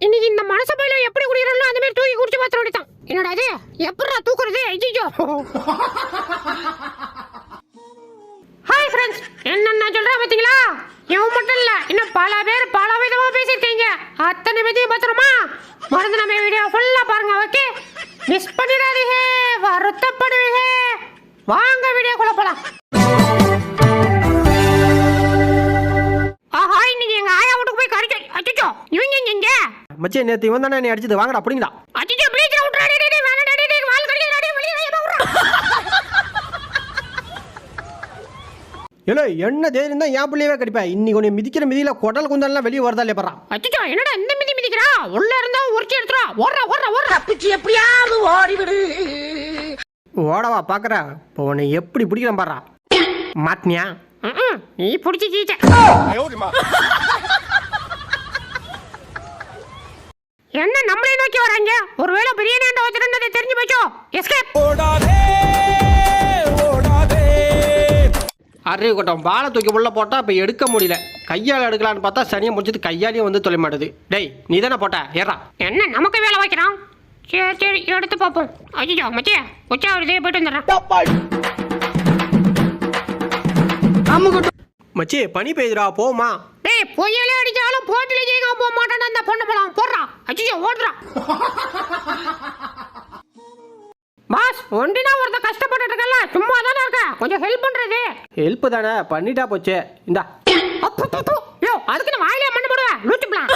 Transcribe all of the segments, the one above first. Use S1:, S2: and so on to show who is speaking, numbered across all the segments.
S1: இன்னைக்கு இந்த மனசபையில எப்படி குடிக்கிறோம்ல அந்த மாதிரி தூக்கி குடிச்சு பார்த்துட வேண்டியதான் என்னடா அது எப்படா தூக்குறது? ஐயோ ஹாய் ஃப்ரெண்ட்ஸ் என்னென்ன நான் சொல்றேன் பாத்தீங்களா? இவன் மட்டும் இல்ல இன்னும் பல பேர் பல விதமா பேசியிருக்கீங்க. அத்தனை பேத்தையும் பத்திரமா மறந்து நம்ம வீடியோ ஃபுல்லா பாருங்க ஓகே மிஸ் பண்ணிடாதீங்க வருத்தப்படுவீங்க. வாங்க வீடியோக்குள்ளே போலாம். ஆஹா இன்னைக்கு எங்க ஆயா வீட்டுக்கு போய் கறிக்க அச்சோ இவங்க எங்க இங்க?
S2: மச்சி நேற்று இவன் தானே நீ அடிச்சது? வாங்கடா அப்படிங்களா ஏலோ என்ன தைரியம் தான் என் பிள்ளையவே கடிப்பேன். இன்னைக்கு உன்னை மிதிக்கிற மிதியில குடல் குந்தல்லாம் வெளியே வருதா இல்லையா
S1: அச்சோ என்னடா இந்த மிதி மிதிக்கிறா? உள்ள இருந்தா உரிச்சு எடுத்துறா. ஓடுறா ஓடுறா ஓடுறா.
S3: தப்பிச்சு எப்படியாவது ஓடிவிடு.
S2: ஓடவா பாக்குற. இப்போ உன்னை எப்படி பிடிக்கிறேன் பாடுறா மாட்டினியா?
S1: நீ புடிச்சு கீச்ச என்ன நம்மளே நோக்கி வராங்க? ஒருவேளை பிரியாணி ஆண்ட வச்சிருந்ததை தெரிஞ்சு போச்சோ? எஸ்கேப்
S2: அறிவு கொட்டம். பாலை தூக்கி உள்ள போட்டா இப்போ எடுக்க முடியல. கையால் எடுக்கலான்னு பார்த்தா சனியை முடிச்சது கையாலேயும் வந்து தொலை மாட்டுது டேய் நீ தானே போட்ட? ஏறா.
S1: என்ன நமக்கு வேலை வைக்கிறான்? சரி சரி எடுத்து பார்ப்போம். ஐயோ மச்சியா உச்சா வருதே போயிட்டு வந்துடுறேன்.
S2: மச்சி பனி பெய்யுதுடா போமா
S1: டேய் பொய்யலே அடிச்சாலும் போட்டில ஜெயிக்க போக மாட்டான்னு அந்த பொண்ணு போலாம் போடுறா. அச்சிச்சோ ஓடுறா. பாஸ் ஒண்டினா ஒருத்த கஷ்டப்பட்டுட்டு இருக்கல சும்மா தானே இருக்க? கொஞ்சம் ஹெல்ப் பண்றது.
S2: ஹெல்ப் தானே பண்ணிட்டா போச்சே. இந்தா.
S1: யோ அதுக்கு நான் வாயிலே மண்ணு போடுவேன். லூச்சுப்பலாம்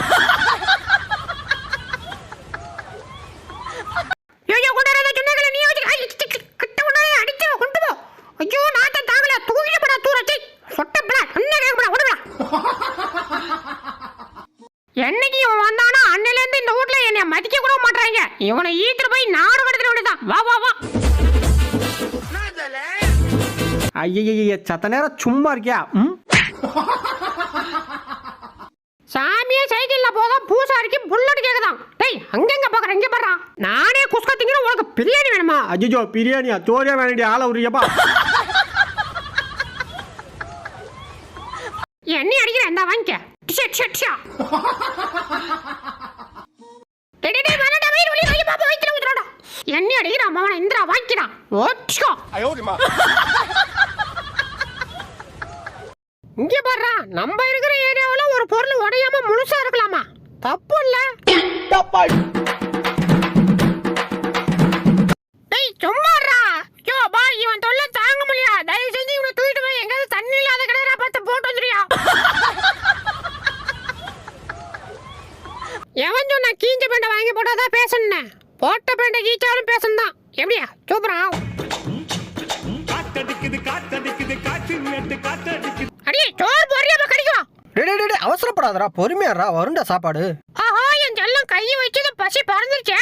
S1: யோ யோ கொண்டு வர சொன்னாங்களே நீ வச்சு ஐ, சி, சி, கிட்ட கொண்டு வர அடிச்சு கொண்டு போ ஐயோ நாத்த தாங்கல தூக்கி போடா தூரச்சி சொட்ட பிளாட் என்ன கேட்க போடா ஓடுடா என்னைக்கு இவன் வந்தானா அன்னையில இருந்து இந்த வீட்ல என்னை மதிக்க கூட மாட்டாங்க இவனை ஈத்துட்டு போய் நாடு கடத்திட வேண்டியதான் வா வா வா.
S2: ஐயய்ய சத்த நேரம் சும்மா இருக்கியா? ம்?
S1: சாமியே சைக்கிள்ல போதும் பூசாரிக்கு புல்லட் கேக்குதான். டேய் அங்கங்க பாக்குற? இங்க பாடுறா நானே குஸ்கா திங்கிற உனக்கு பிரியாணி வேணுமா?
S2: அஜிஜோ பிரியாணியா? சோரியா வேண்டிய ஆளை உரியப்பா
S1: எண்ணெய் அடிக்கிற இந்த வாங்கிக்க. ஷட் ஷட் ஷா டேய் டேய், டேய் வேணாடா வயிறு வலி வலி பாப்பா வயித்துல ஊத்துறாடா எண்ணெய் அடிக்கிற அம்மாவன இந்திரா வாங்கிடா. ஓட்ஸ்கோ இங்க பாடுறா நம்ம இருக்கிற ஏரியாவுல ஒரு பொருள் உடையாம முழுசா இருக்கலாமா? தப்பு இல்ல. டேய் சும்மாடா. பா இவன் தொல்லை தாங்க முடியா தயவு செஞ்சு இவனை தூக்கிட்டு போய் எங்காவது தண்ணி இல்லாத கிணறா பார்த்து போட்டு வந்துறியா எவன் சொன்னா கீஞ்ச பெண்டை வாங்கி போட்டாதான் பேசணும் போட்ட பெண்டை கீச்சாலும் பேசணும் எப்படியா? சூப்பரா?
S4: காத்தடிக்குது காத்தடிக்குது காற்று மேட்டு காத்தடிக்குது.
S1: அடியே சோறு போறியா கடிக்குவா?
S2: டேய் டேய், டேய் அவசரப்படாதடா பொறுமையாடா வருண்டா சாப்பாடு.
S1: ஆஹா என் செல்லம் கையை வச்சது பசி பறந்துருச்சே.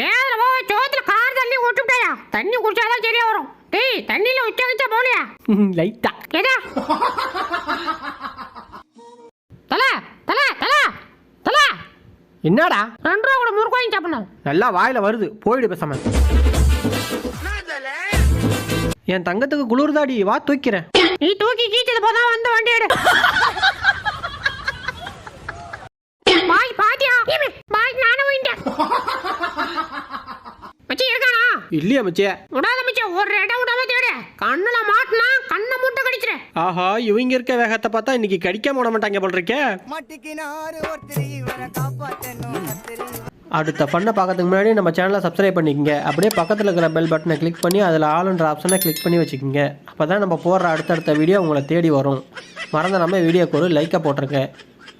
S1: வேதனை போக சோத்துல கார் தண்ணி விட்டுட்டாயா தண்ணி குடிச்சாதான் சரியா வரும். டேய் தண்ணியில உச்ச வச்சா போலியா
S2: லைட்டா.
S1: எதா தல தல தல தல
S2: என்னடா?
S1: ரெண்டு ரூபா கூட முறுக்கு வாங்கி சாப்பிடணும்.
S2: நல்லா வாயில வருது. போயிடு பேசாம. என் தங்கத்துக்கு குளிர்தாடி வா தூக்கிறேன்.
S1: நீ தூக்கி கீச்சது போதான் வந்து வண்டி எடு. பாய் பாத்தியா? பாய் நானும் போயிட்டேன் மச்சி இருக்கானா?
S2: இல்லையா மச்சே
S1: மச்சான் ஒரு இடம் விடாம தேடு கண்ணுல மாட்டினா கண்ணை மூட்டை கடிச்சிரு
S2: ஆஹா இவங்க இருக்க வேகத்தை பார்த்தா இன்னைக்கு கடிக்காம விட மாட்டாங்க போல் இருக்கே. அடுத்த ஃபண்ணை பார்க்கறதுக்கு முன்னாடி நம்ம சேனலை சப்ஸ்கிரைப் பண்ணிக்கங்க. அப்படியே பக்கத்தில் இருக்கிற பெல் பட்டனை கிளிக் பண்ணி அதில் ஆளுன்ற ஆப்ஷனை கிளிக் பண்ணி வச்சுக்கோங்க. அப்போ தான் நம்ம போடுற அடுத்தடுத்த வீடியோ உங்களை தேடி வரும். மறந்த நம்ம வீடியோக்கு ஒரு லைக்கை போட்டிருங்க.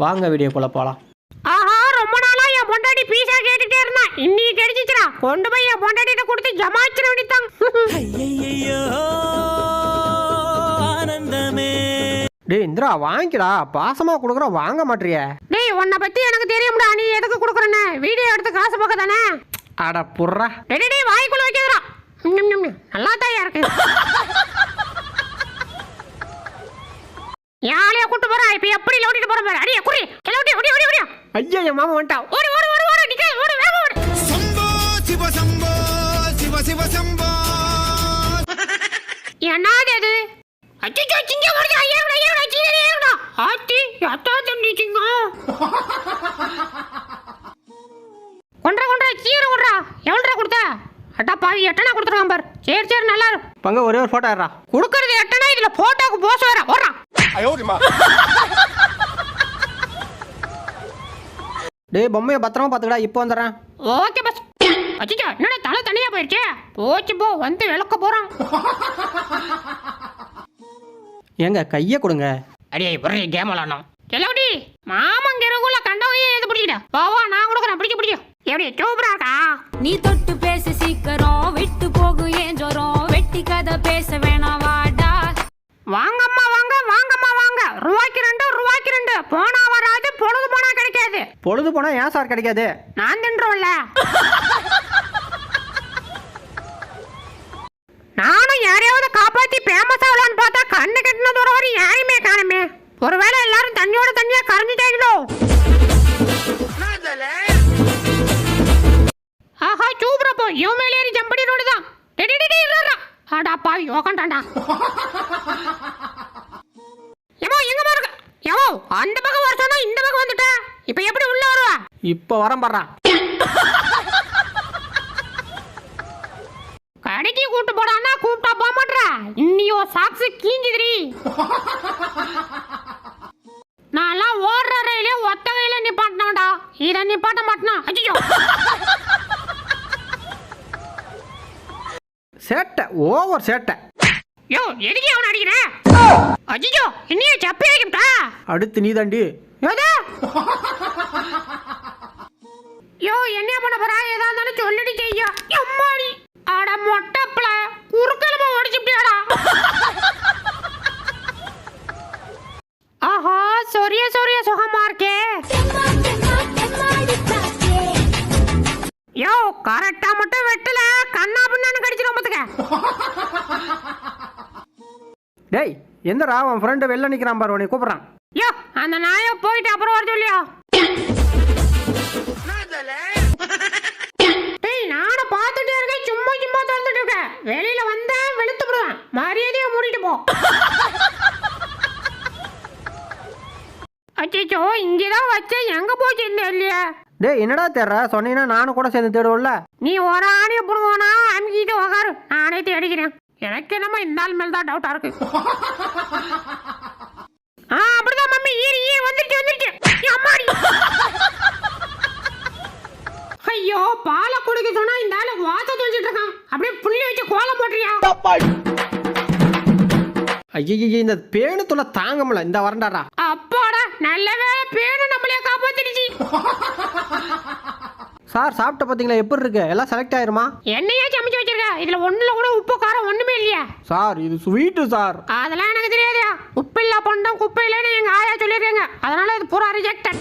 S2: வாங்க வீடியோக்குள்ளே போகலாம்
S1: ஆஹா ரொம்ப நாளா என் பொண்டாட்டி பீஸா கேட்டுட்டே இருந்தா. இன்னைக்கு கிடைச்சிச்சுடா கொண்டு போய் என் பொண்டாட்டிட்ட கொடுத்து ஜமாச்சிட வேண்டியதான்
S4: ஆனந்தமே
S2: டேய் இந்திரா வாங்கிக்கடா. பாசமாக கொடுக்குறோம் வாங்க மாட்டிறியே
S1: டேய் உன்னை பத்தி எனக்கு தெரியும்டா. நீ எதுக்கு கொடுக்குறேன்னு? வீடியோ எடுத்து காசு பார்க்க தானே
S2: அட புர்றா.
S1: டேய் டேய், வாய்க்குள்ள வைக்கிறா நல்லா தாயா இருக்கு? யாரையா கூட்டு போறா. இப்ப எப்படி லோட்டிட்டு போற பாரு. அடியே குறி கிளோட்டி ஓடி ஓடி ஓடியா
S2: ஐயா என் மாமா வந்துட்டான்
S1: ஓடி ஓடி ஓடி ஓடி. நிக்க ஓடி வேக ஓடி.
S5: சம்போ சிவ சம்போ சிவ சிவ சம்போ.
S1: என்னது அது அச்சோ சிங்க வருது ஐயோட ஐயோட சிங்க ஐயோட ஆத்தி அத்தா
S2: தண்ணி சிங்க.
S1: கொண்டா கொண்டா சீர கொண்டா எவ்வளோ எட்டனா கொடுத்துருவான் பார். சரி சரி நல்லா
S2: ஒரே ஒரு போட்டோ
S1: கொடுக்கறது எட்டனா இதுல போட்டோக்கு போஸ் வேற. ஓடுறா.
S2: டேய் பொம்மையை பத்திரமா பார்த்துக்கடா இப்போ வந்துடுறேன்.
S1: ஓகே பஸ் அச்சிச்சா என்னடா தலை தனியாக போயிடுச்சு போச்சு போ வந்து விளக்க போகிறான்
S2: ஏங்க கையை கொடுங்க.
S1: அடியே புரிய கேம் விளாடணும் செல்லவுடி மாமங்க இருக்குள்ள கண்டவையே எது பிடிக்கிட்ட. பாவா நான் கொடுக்குறேன் பிடிக்க பிடிக்க. எப்படி சூப்பரா இருக்கா?
S6: நீ தொட்டு பேச சீக்கிரம் விட்டு போகு ஏன் ஜோரம்? வெட்டி கதை பேச வேணாம் வாடா.
S1: வாங்கம்மா வாங்க வாங்கம்மா வாங்க. ரூபாய்க்கு ரெண்டு ரூபாய்க்கு ரெண்டு. போனா வராது பொழுது போனா கிடைக்காது.
S2: பொழுது போனால் ஏன் சார் கிடைக்காது?
S1: நான் தின்றோம்ல. நானும் யாரையாவது காப்பாத்தி ஃபேமஸ் அந்த பக்கம் வர சொன்னா இந்த பக்கம் வந்துட்ட. இப்போ எப்படி உள்ள வருவா?
S2: இப்போ வரேன் பாடுறா.
S1: கடைக்கு கூட்டு போடான்னா கூப்பிட்டா போக மாட்ற. இன்னியோ சாக்ஸ் கீஞ்சுதுரி நான்லாம் ஓடுற ரயிலே ஒத்த கையில நிப்பாட்டினோம்டா இதை நிப்பாட்ட மாட்டனா. அச்சோ
S2: சேட்டை ஓவர் சேட்டை.
S1: யோ எதுக்கு அவன் அடிக்கிற? அச்சோ இன்னியே சப்பி ஆகிட்டா
S2: அடுத்து நீ தாண்டி
S1: யோ என்ன பண்ண போறா? ஏதா இருந்தாலும் சொல்லிட்டு செய்ய. அம்மாடி அட மொட்டப்பல குறுக்கலமா ஓடிச்சுட்டியாடா ஆஹா சொரிய சொரிய சுகமா இருக்கே. யோ கரெக்டா மட்டும் வெட்டல. கண்ணா பின்னான்னு கடிச்சிடும் பாத்துக்க.
S2: டேய் எந்தடா அவன் ஃப்ரெண்டு வெளில நிற்கிறான் பாரு உன்னை கூப்பிட்றான்.
S1: யோ அந்த நாய போயிட்டு அப்புறம் வர சொல்லியா? டேய் நானும் பார்த்துட்டே இருக்கேன் சும்மா சும்மா திறந்துட்டு இருக்கேன். வெளியில வந்தேன் வெளுத்து விடுவேன் மரியாதையா மூடிட்டு போ. அச்சோ இங்கதான் வச்சேன் எங்க போச்சு இந்த இல்லையா?
S2: டேய் என்னடா தேடுற? சொன்னீங்கன்னா நானும் கூட சேர்ந்து தேடுவோம்ல.
S1: நீ ஒரு ஆணைய புடுங்கோனா அமுக்கிட்டு உக்காரு. நானே தேடிக்கிறேன். எனக்கு என்னமோ இந்த ஆள் மேல தான் டவுட்டா இருக்கு. ஆ அப்படிதான் மம்மி. ஈரி ஈரி வந்துருச்சு வந்துருச்சு. அம்மாடி. ஐயோ பாலை குடிக்க சொன்னா இந்த ஆளு வாச தொழிச்சிட்டு இருக்கான். அப்படியே புள்ளி வச்சு கோலம் போட்டுறியா
S2: ஐயய்ய இந்த பேணு தொல்லை தாங்க முடியல இந்த வரண்டாடா
S1: அப்பாடா நல்ல வேலை பேரு நம்மளே காப்பாத்திடுச்சு.
S2: சார் சாப்பிட்ட பார்த்தீங்களா எப்படி இருக்கு? எல்லாம் செலக்ட் ஆயிருமா?
S1: என்னையா சமைச்சு வச்சிருக்க? இதுல ஒண்ணுல கூட உப்பு காரம் ஒண்ணுமே இல்லையா.
S2: சார் இது ஸ்வீட்டு சார்.
S1: அதெல்லாம் எனக்கு தெரியாதுயா. உப்பு இல்ல பண்டம் குப்பை இல்லைன்னு எங்க ஆயா சொல்லிருக்காங்க அதனால இது பூரா ரிஜெக்டட்